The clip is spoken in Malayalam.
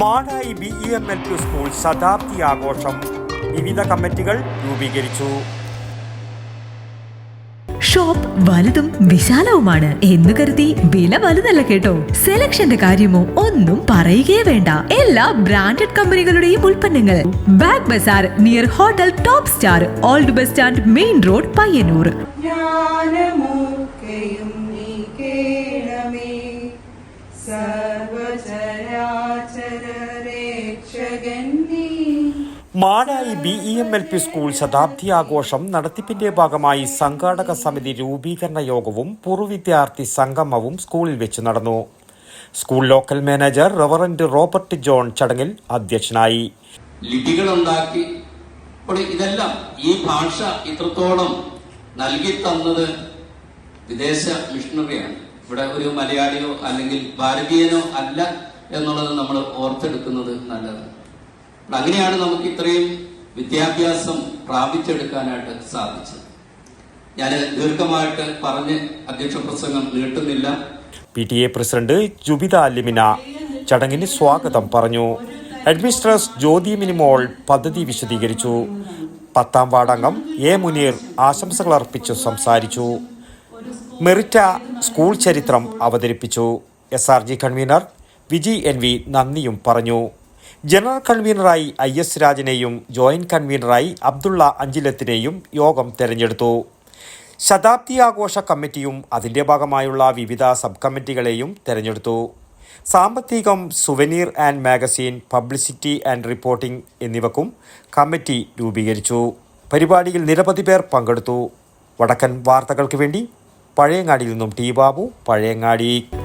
Madayi B E M L P school ശതാബ്ദി ആഘോഷം. വിവിധ കമ്മിറ്റികൾ രൂപീകരിച്ചു. ഷോപ്പ് വലുതും വിശാലവുമാണ് എന്ന് കരുതി വില വലുതല്ല കേട്ടോ. സെലക്ഷന്റെ കാര്യമോ ഒന്നും പറയുകയേ വേണ്ട. എല്ലാ ബ്രാൻഡഡ് കമ്പനികളുടെയും ഉൽപ്പന്നങ്ങൾ. Bag Bazaar near hotel Top Star old bus stand main road Payyanur. Madayi B E M L P school ശതാബ്ദി ആഘോഷം നടത്തിപ്പിന്റെ ഭാഗമായി സംഘാടക സമിതി രൂപീകരണ യോഗവും പൂർവ വിദ്യാർത്ഥി സംഗമവും സ്കൂളിൽ വെച്ച് നടന്നു. School local manager reverend Robert John ചടങ്ങിൽ അധ്യക്ഷനായി. ലിപികൾ ഉണ്ടാക്കി ഇതെല്ലാം ഈ ഭാഷ ഇത്രത്തോളം നൽകി തന്നത് വിദേശ മിഷണറിയാണ്. ഇവിടെ ഒരു മലയാളിയോ അല്ലെങ്കിൽ ഭാരതീയനോ അല്ല. എന്നുള്ളത് നമ്മൾ ഓർത്തെടുക്കുന്നത് അപ്പോൾ അങ്ങനെയാണ് നമുക്ക് ഇത്രയും വിദ്യാഭ്യാസം പ്രാപിച്ചെടുക്കാനായിട്ട് സാധിച്ചത്. ഞാൻ ദീർഘമായിട്ട് പറഞ്ഞ് അധ്യക്ഷ പ്രസംഗം നീട്ടുന്നില്ല. P T A president Jubitha Alimina ചടങ്ങിന് സ്വാഗതം പറഞ്ഞു. അഡ്മിനിസ്ട്രേറ്റർ ജ്യോതി മിനിമോൾ പദ്ധതി വിശദീകരിച്ചു. പത്താം വാർഡംഗം എ മുനീർ ആശംസകൾ അർപ്പിച്ചു സംസാരിച്ചു. മെറിറ്റ സ്കൂൾ ചരിത്രം അവതരിപ്പിച്ചു. S R G convener Viji N V നന്ദിയും പറഞ്ഞു. ജനറൽ കൺവീനറായി ഐ എസ് രാജനെയും ജോയിന്റ് കൺവീനറായി അബ്ദുള്ള അഞ്ചിലത്തിനെയും യോഗം തെരഞ്ഞെടുത്തു. ശതാബ്ദി ആഘോഷ കമ്മിറ്റിയും അതിന്റെ ഭാഗമായുള്ള വിവിധ സബ് കമ്മിറ്റികളെയും തെരഞ്ഞെടുത്തു. സാമ്പത്തികം souvenir and magazine publicity and reporting എന്നിവക്കും committee രൂപീകരിച്ചു. പരിപാടിയിൽ നിരവധി പേർ പങ്കെടുത്തു. വടക്കൻ വാർത്തകൾക്ക് വേണ്ടി പഴയങ്ങാടിയിൽ നിന്നും ടി ബാബു പഴയങ്ങാടി.